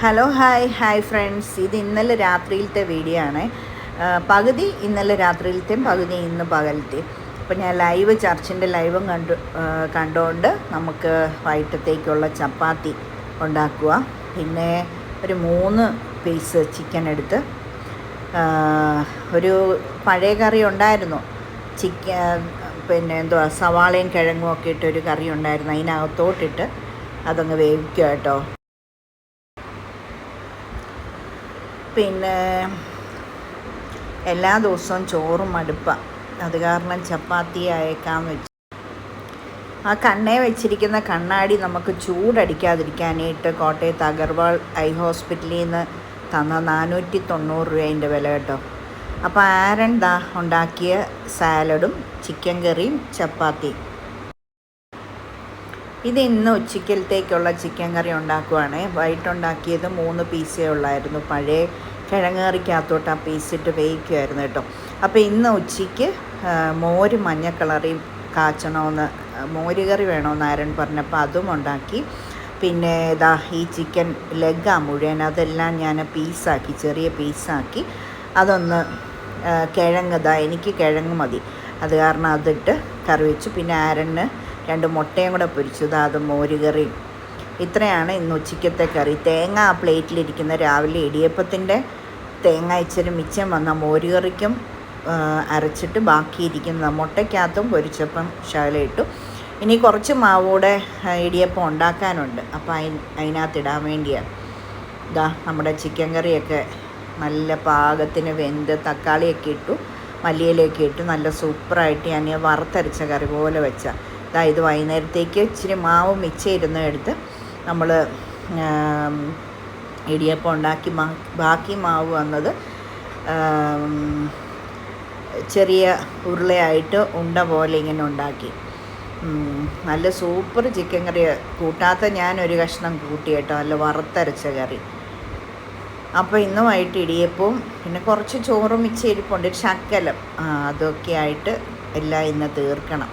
Hello hi hi friends ഇത് ഇന്നലെ രാത്രിയിലത്തെ video ആണ്. പകുതി ഇന്നലെ രാത്രിയിലത്തെയും പകുതി ഇന്ന് പകലത്തെയും. അപ്പോൾ ഞാൻ ലൈവ് ചർച്ചിന്റെ ലൈവും കണ്ടു കണ്ടുകൊണ്ട് നമുക്ക് വൈകിട്ടത്തേക്കുള്ള ചപ്പാത്തി ഉണ്ടാക്കുക. പിന്നെ ഒരു മൂന്ന് പീസ് ചിക്കൻ എടുത്ത് ഒരു പഴയ കറി ഉണ്ടായിരുന്നു. ചിക്കൻ പിന്നെ എന്തുവാ സവാളയും കിഴങ്ങും ഒക്കെ ഇട്ടൊരു കറി ഉണ്ടായിരുന്നു. അതിനകത്തോട്ടിട്ട് അതങ്ങ് വേവിക്കുക കേട്ടോ. പിന്നെ എല്ലാ ദിവസവും ചോറും മടുപ്പാണ് അത് കാരണം ചപ്പാത്തി അയക്കാമെന്ന് വെച്ചു. ആ കണ്ണേ വെച്ചിരിക്കുന്ന കണ്ണാടി നമുക്ക് ചൂടടിക്കാതിരിക്കാനായിട്ട് കോട്ടയത്ത് അഗർവാൾ ഐ ഹോസ്പിറ്റലിൽ നിന്ന് തന്ന നാനൂറ്റി തൊണ്ണൂറ് രൂപേന്റെ വില കേട്ടോ. അപ്പോൾ ആരൻ ദാ ഉണ്ടാക്കിയ സാലഡും ചിക്കൻ കറിയും ചപ്പാത്തിയും. ഇത് ഇന്ന് ഉച്ചക്കലത്തേക്കുള്ള ചിക്കൻ കറി ഉണ്ടാക്കുവാണ്. വൈകിട്ടുണ്ടാക്കിയത് മൂന്ന് പീസേ ഉള്ളായിരുന്നു. പഴയ കിഴങ്ങ് കറിക്കകത്തോട്ട് ആ പീസിട്ട് വേവിക്കുമായിരുന്നു കേട്ടോ. അപ്പോൾ ഇന്ന് ഉച്ചയ്ക്ക് മോര് മഞ്ഞ കളറിൽ കാച്ചണമെന്ന് മോര് കറി വേണമെന്ന് ആരൻ പറഞ്ഞപ്പോൾ അതും ഉണ്ടാക്കി. പിന്നെ ഇതാ ഈ ചിക്കൻ ലെഗാ മുഴുവൻ അതെല്ലാം ഞാൻ പീസാക്കി ചെറിയ പീസാക്കി അതൊന്ന് കിഴങ്ങ് ഇതാ എനിക്ക് കിഴങ്ങ് മതി. അത് കാരണം അതിട്ട് കറി വെച്ചു. പിന്നെ ആരന് രണ്ട് മുട്ടയും കൂടെ പൊരിച്ചു. ഇതാ അത് മോരുകറിയും ഇത്രയാണ് ഇന്ന് ഉച്ചയ്ക്കത്തെ കറി. തേങ്ങ ആ പ്ലേറ്റിലിരിക്കുന്ന രാവിലെ ഇടിയപ്പത്തിന്റെ തേങ്ങ ഇച്ചിരി മിച്ചം വന്ന മോരുകറിക്കും അരച്ചിട്ട് ബാക്കിയിരിക്കുന്ന മുട്ടയ്ക്കകത്തും പൊരിച്ചപ്പം ശകലയിട്ടു ഇനി കുറച്ച് മാവൂടെ ഇടിയപ്പം ഉണ്ടാക്കാനുണ്ട്. അപ്പോൾ അതിന് അതിനകത്തിടാൻ വേണ്ടിയാണ് ഇതാ നമ്മുടെ ചിക്കൻ കറിയൊക്കെ നല്ല പാകത്തിന് വെന്ത് തക്കാളിയൊക്കെ ഇട്ടു മല്ലിയിലൊക്കെ ഇട്ട്. നല്ല സൂപ്പറായിട്ട് ഞാൻ വറുത്തരച്ച കറി പോലെ വെച്ച. ഇത് വൈകുന്നേരത്തേക്ക് ഇച്ചിരി മാവ് മിച്ചം എടുത്ത് നമ്മൾ ഇടിയപ്പം ഉണ്ടാക്കി ബാക്കി മാവ് വന്നത് ചെറിയ ഉരുളയായിട്ട് ഉണ്ട പോലെ ഇങ്ങനെ ഉണ്ടാക്കി. നല്ല സൂപ്പർ ചിക്കൻ കറി കൂട്ടാത്ത ഒരു കഷ്ണം കൂട്ടി കേട്ടോ നല്ല വറുത്തരച്ച കറി. അപ്പോൾ ഇന്ന് വൈകിട്ട് ഇടിയപ്പവും പിന്നെ കുറച്ച് ചോറും മിച്ചം ഇരിപ്പുണ്ട് ശക്കലം അതൊക്കെ ആയിട്ട് എല്ലാം ഇന്ന് തീർക്കണം.